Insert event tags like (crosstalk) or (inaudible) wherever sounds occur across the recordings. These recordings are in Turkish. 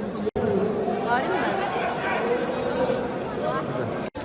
dikkat yap.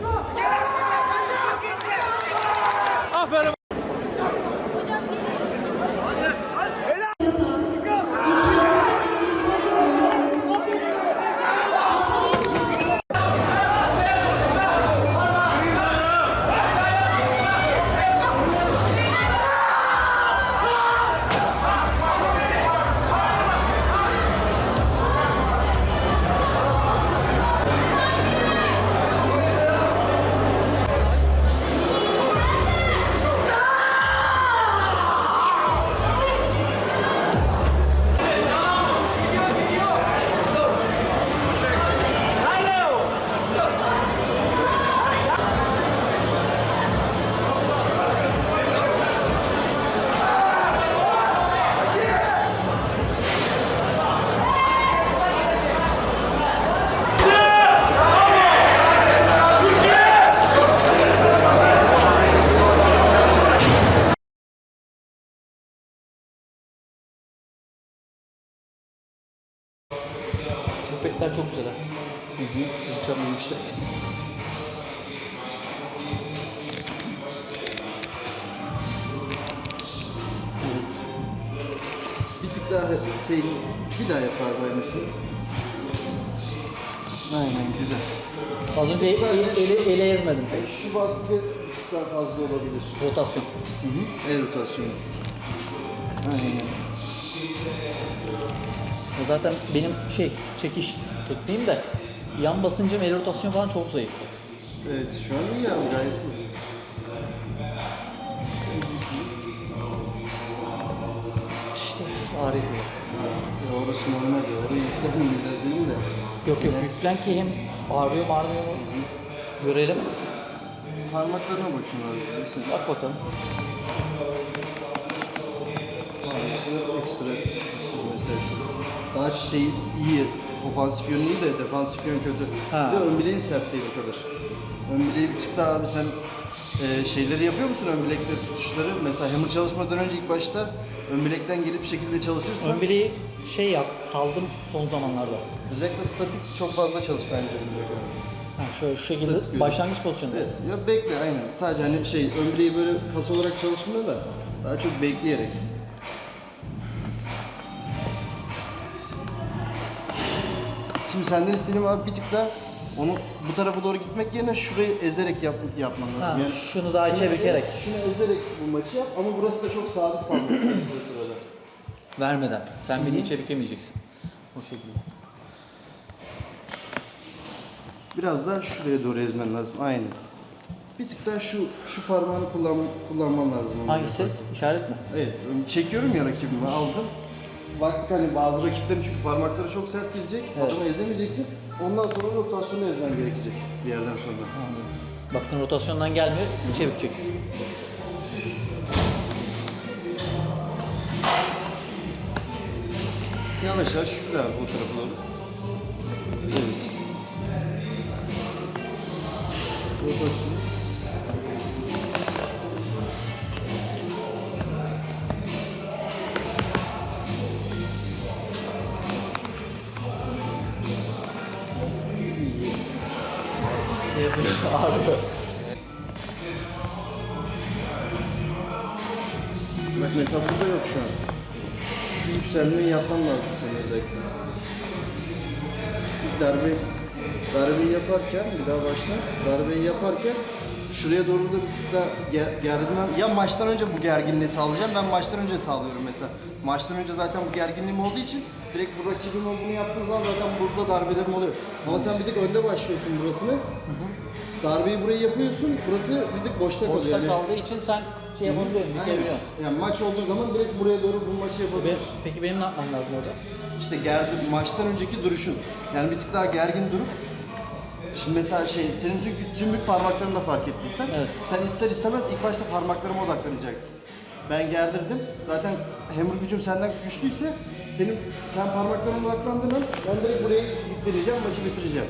Bu petler çok güzel ha. Yumuşamamışlar. Evet. Bir tık daha Hüseyin bir daha yapar bu aynısını. Aynen güzel. Az önce ele, ele, ele ezmedim pek. Şu baskı bir tık daha fazla olabilir. Rotasyon. Hı hı. El rotasyonu. Aynen. Zaten benim şey çekiş tekniğim de yan basınca el rotasyon falan çok zayıf. Evet şu an iyi abi gayet iyi. İşte ağrıyor. Ya orası normal ya. Orayı yüklenmeyeyim biraz dedim de. Yok yok yüklen ki hem ağrıyor mu ağrıyor mu görelim. Parmaklarına bakayım abi. Bak bakalım. ekstra mesela şu. Daha şey iyi. Ofansif yönü iyi de defansif yön kötü. Ha. Bir de ön bileğin sert değil o kadar. Ön bileği bir tık daha abi sen e, şeyleri yapıyor musun ön bilekte tutuşları? Mesela hammer çalışmadan önce ilk başta ön bilekten gelip şekilde çalışırsan Ön bileği şey yap saldım son zamanlarda. özellikle statik çok fazla çalış bence ön bilek abi. Ha şöyle şu şekilde Statik başlangıç pozisyonunda. Evet, ya bekle aynen. Sadece hani şey ön bileği böyle kas olarak çalışmıyor da daha çok bekleyerek. Şimdi senden istediğim abi bir tık daha onu bu tarafa doğru gitmek yerine şurayı ezerek yap, yapman lazım. Ha, yani şunu daha şunu çevirerek. ez, şunu ezerek bu maçı yap ama burası da çok sabit kalması o (clears throat) sırada. Vermeden. Sen bileği çevikemeyeceksin. O şekilde. Biraz daha şuraya doğru ezmen lazım. Aynen. Bir tık daha şu şu parmağını kullan, kullanman lazım. Hangisi? İşaret mi? Evet, çekiyorum ya rakibimi aldım. Baktık hani bazı rakiplerin çünkü parmakları çok sert gelecek, Evet. adamı ezemeyeceksin. Ondan sonra rotasyonu ezmen gerekecek bir yerden sonra. Baktın rotasyondan gelmiyor, çevik çek. Yavaş yavaş şükür abi bu tarafa doğru. Evet. Rotasyon. Ağrıyor. Bak mesela burada yok şu an. Şu yükselmeyi yapman lazım senin özellikle. İlk darbe, darbeyi yaparken, bir daha başla. Darbeyi yaparken şuraya doğru da bir tık daha ger- gerdirmen. Ya maçtan önce bu gerginliği sağlayacağım. Ben maçtan önce sağlıyorum mesela. Maçtan önce zaten bu gerginliğim olduğu için direkt bu rakibime bunu yaptığım zaman zaten burada darbelerim oluyor. Ama sen bir tık önde başlıyorsun burasını. Darbeyi buraya yapıyorsun. Burası bir tık boşta kalıyor. Boşta Yani- kaldığı için sen şey yapabiliyorsun, Aynen. Yani maç olduğu zaman direkt buraya doğru bu maçı Be- yapabiliyorsun. Peki benim ne yapmam lazım orada? İşte gergin, maçtan önceki duruşun. Yani bir tık daha gergin durup Şimdi mesela şey, senin çünkü tümlük parmaklarını da fark ettiysen, Evet. sen ister istemez ilk başta parmaklarıma odaklanacaksın. Ben gerdirdim, zaten hammer gücüm senden güçlüyse, senin sen parmaklarına odaklandığın an ben direkt burayı yükleneceğim, maçı bitireceğim.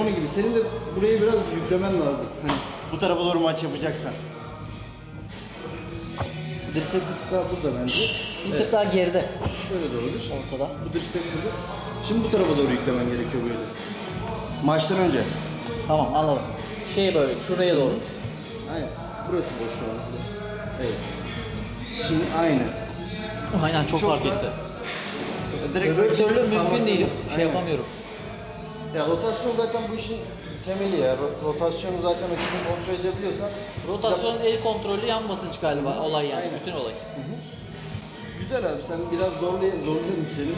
Onun gibi senin de burayı biraz yüklemen lazım. Hani bu tarafa doğru maç yapacaksan. Dirsek bir tık daha burada bence. Bir tık daha geride Şöyle doğrudur. ortada. Bu dirsek burada. Şimdi bu tarafa doğru yüklemen gerekiyor böyle. Maçtan önce. Tamam anladım. Şey böyle şuraya doğru. Aynen. Burası boş şu an. Evet. Şimdi aynı. Aynen çok, Çok fark var. etti. Direkt Öbür türlü mümkün parmakla- değil. Şey Aynen. yapamıyorum. Ya rotasyon zaten bu işin temeli ya. Ro- Rotasyonu zaten rakibin kontrol edebiliyorsan. Rotasyon el kontrolü yan basınç galiba olay yani. Aynen. Bütün olay. Güzel abi sen biraz zorlay zorlayalım seni.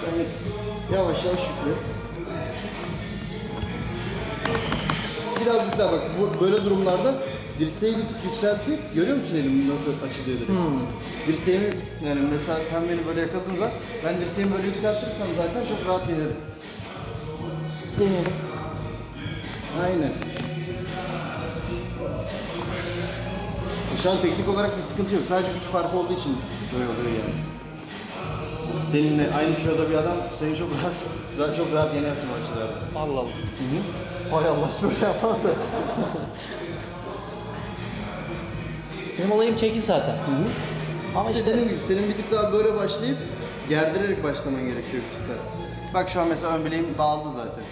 Sen yavaş yavaş yükle. Birazcık daha bak bu böyle durumlarda dirseği bir tık yükseltip görüyor musun elim nasıl açılıyor direkt? Dirseğimi yani mesela sen beni böyle yakaladığın zaman ben dirseğimi böyle yükseltirsem zaten çok rahat yenerim. Deneyelim. Aynen. Şu an teknik olarak bir sıkıntı yok. Sadece güç farkı olduğu için böyle oluyor yani. Seninle aynı kiloda bir adam seni çok rahat daha çok rahat yenersin o açılarda. Allah Allah. Hay Allah böyle yapmazsa. Benim olayım çekiş zaten. Ama İşte işte dediğim gibi senin bir tık daha böyle başlayıp gerdirerek başlaman gerekiyor bir tık daha. Bak şu an mesela ön bileğim dağıldı zaten.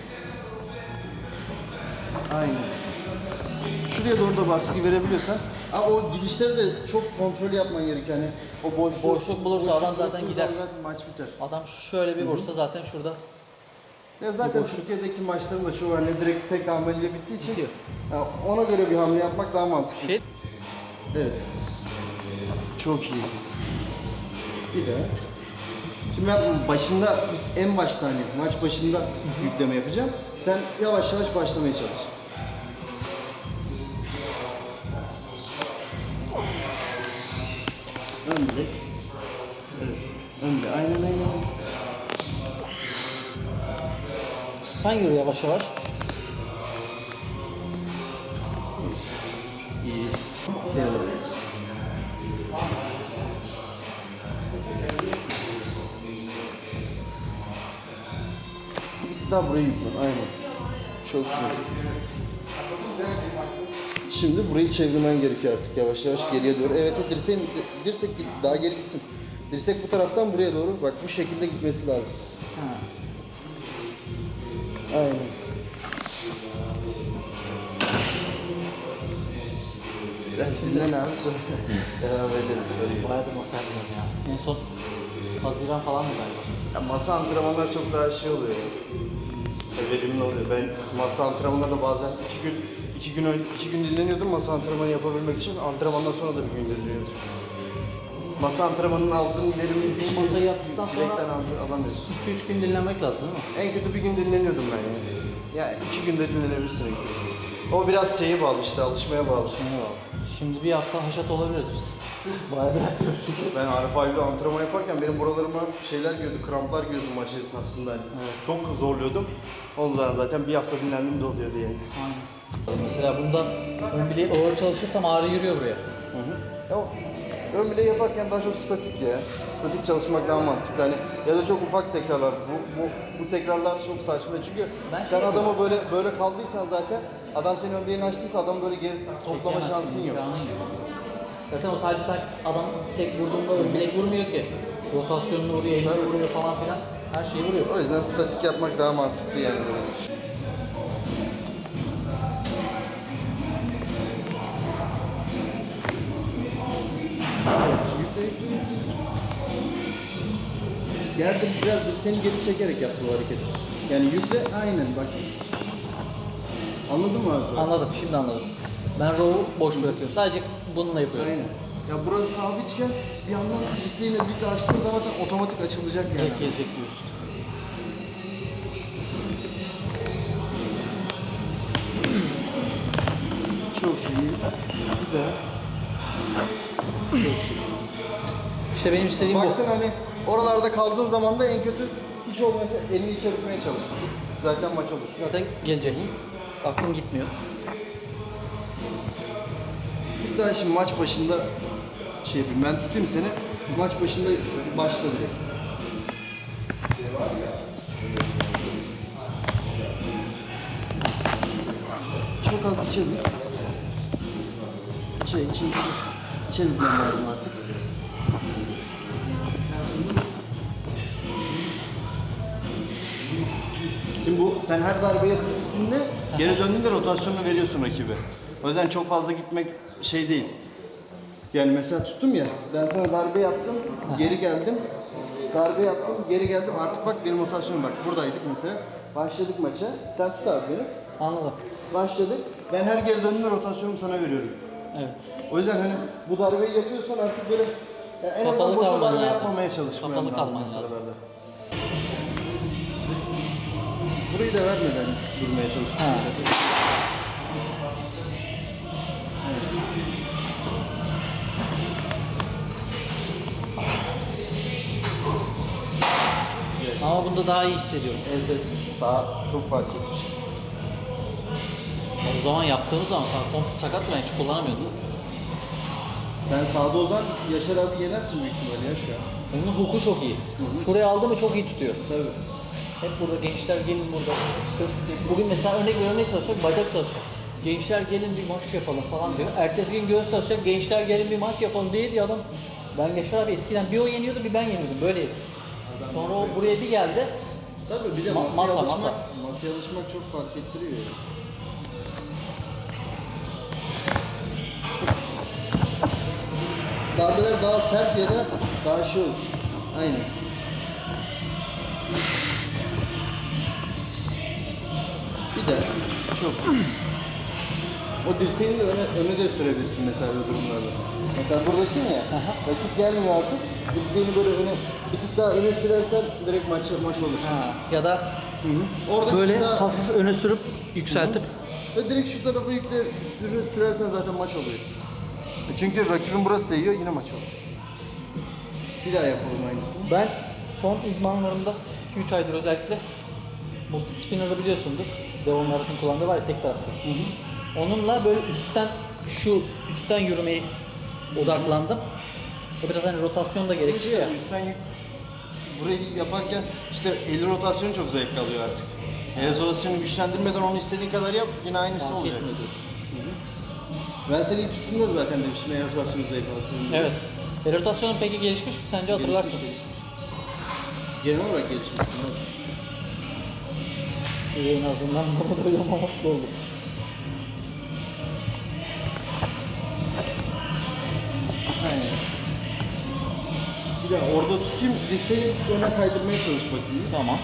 Aynen. Şuraya doğru da baskı verebiliyorsan ama o gidişleri de çok kontrol yapman gerekiyor. Hani o boşluk, Boşluk bulursa adam zaten gider. maç biter. adam şöyle bir vursa zaten şurada Ya zaten Türkiye'deki maçların da çoğu hani direkt tek hamleyle bittiği için Bitiyor. ya ona göre bir hamle yapmak daha mantıklı. şey Evet. Çok iyi. Bir de. Şimdi ben başında, en başta hani maç başında yükleme yapacağım. Sen yavaş yavaş başlamaya çalış. Sen yürü yavaş yavaş. İyi. Şey daha burayı yüklen. Aynen. Çok iyi. Şimdi burayı çevirmen gerekiyor artık yavaş yavaş geriye doğru. Evet evet, dirseğin, dirsek git- daha geri gitsin. Dirsek bu taraftan buraya doğru. Bak bu şekilde gitmesi lazım. Aynen. Biraz dinlen abi sonra devam edelim sorayım. Bayağıdır masa yapmıyorum ya. En son Haziran falan mı galiba? Ya masa antrenmanlar çok daha şey oluyor. ya. Verimli oluyor. Ben masa antrenmanlarında bazen iki gün iki gün iki gün dinleniyordum masa antrenmanı yapabilmek için. Antrenmandan sonra da bir gün dinleniyordum. Masa antrenmanının aldığım verimi Bir masayı yaptıktan sonra direkten al- alamıyorsun. 2-3 gün dinlenmek lazım değil mi? En kötü bir gün dinleniyordum ben ya. Ya iki günde dinlenebilirsin. O biraz şeye bağlı işte, alışmaya bağlı. Şimdi bir hafta haşat olabiliriz biz. (laughs) Çünkü. Ben Arif abiyle antrenman yaparken benim buralarıma şeyler giriyordu, kramplar giriyordu maç esnasında. Hani Çok zorluyordum. Ondan zaten bir hafta dinlendim de oluyordu yani. Aynen. Mesela bunda ön bileği ağır çalışırsam ağrı yürüyor buraya. Ya o ön bile yaparken daha çok statik ya. Statik çalışmak daha mantıklı. Hani ya da çok ufak tekrarlar. Bu, bu, bu tekrarlar çok saçma çünkü Ben sen şey adamı böyle böyle kaldıysan zaten adam senin bileğini açtıysa adam böyle geri toplama Çekemezsin, şansın yok. imkanın yok. Zaten o sadece tak adam tek vurduğunda ön bilek vurmuyor ki. Rotasyonunu vuruyor, elini Tabii. vuruyor falan filan. Her şeyi vuruyor. O yüzden statik yapmak daha mantıklı yani benim için. Geldim biraz da seni geri çekerek yap bu hareketi. Yani yükle aynen bak. Anladın mı abi? Anladım, şimdi anladım. Ben row'u boş bırakıyorum. Sadece bununla yapıyorum. Aynen. Ya burası sabitken bir yandan dirseğini bir de açtığın zaman zaten otomatik açılacak yani. Tek gelecek diyorsun. Çok iyi. Bir de İşte benim istediğim bu. Baktın hani oralarda kaldığın zaman da en kötü hiç olmazsa elini çevirmeye çalış. Zaten maç olur. Zaten gelecek. Aklım gitmiyor. Bir daha şimdi maç başında şey yapayım ben tutayım seni. Maç başında başla direkt. Çok az içe bir. İçe içe çevirmem lazım artık. Şimdi bu sen her darbe yaptığında geri döndüğünde rotasyonunu veriyorsun rakibe. O yüzden çok fazla gitmek şey değil. Yani mesela tuttum ya, ben sana darbe yaptım, geri geldim, darbe yaptım, geri geldim. Artık bak benim rotasyonum bak, buradaydık mesela. Başladık maça, sen tut abi beni. Anladım. Başladık, ben her geri döndüğümde rotasyonumu sana veriyorum. Evet. O yüzden hani bu darbeyi yapıyorsan artık böyle ya en azından Kapalı boşa kalman darbe lazım. yapmamaya çalışmam Kapalı kalman lazım. sıralarda. Burayı da vermeden durmaya çalıştım. Ha. Ama bunda daha iyi hissediyorum. Evet evet. Sağ çok fark etmiş. O zaman yaptığımız zaman sağ komple sakat ben hiç kullanamıyordum. Sen sağda Ozan Yaşar abi yenersin büyük ihtimalle ya şu an. Onun huku çok iyi. Şuraya aldı mı çok iyi tutuyor. Tabii. Hep burada gençler gelin burada. İşte bugün mesela örnek vermeye çalışacak, bacak çalışacak. Gençler gelin bir maç yapalım falan diyor. Ertesi gün göğüs çalışacak, gençler gelin bir maç yapalım diye diyor adam. Ben Yaşar abi eskiden bir o yeniyordu bir ben yeniyordum böyleydi. Sonra o buraya bir geldi. Tabii bir de Ma- masaya masa, alışmak, masa. masaya alışmak çok fark ettiriyor yani. Darbeler daha sert ya da daha şey olsun. Aynen. Bir de çok. O dirseğini de öne, öne de sürebilirsin mesela böyle durumlarda. Mesela buradasın ya, Aha. rakip gelmiyor artık. Dirseğini böyle öne, bir tık daha öne sürersen direkt maç, maç olur. Ha, ya da Orada bir böyle daha- hafif öne sürüp yükseltip ve direkt şu tarafa yükle sürü, sürersen zaten maç oluyor. Çünkü rakibin burası değiyor yine maç oluyor. Bir daha yapalım aynısını. ben son idmanlarımda 2-3 aydır özellikle multispinner'ı biliyorsundur. Devon Murat'ın kullandığı var ya tek taraflı. Onunla böyle üstten şu üstten yürümeyi odaklandım. O biraz hani rotasyon da gerekiyor ya. İşte üstten yük, burayı yaparken işte el rotasyonu çok zevk alıyor artık. El rotasyonu güçlendirmeden onu istediğin kadar yap yine aynısı Fark olacak. etmiyor diyorsun. Ben seni ilk tuttuğumda zaten demiştim zevk alıyorum. diye. Evet. El rotasyonun peki gelişmiş mi? Sence hatırlarsın. Gelişmiş, Genel olarak gelişmişsin. İyi en azından bunu duyduğuma mutlu oldum. Aynen. Bir daha orada tutayım, dirseğini bir tık öne kaydırmaya çalış bakayım. Tamam.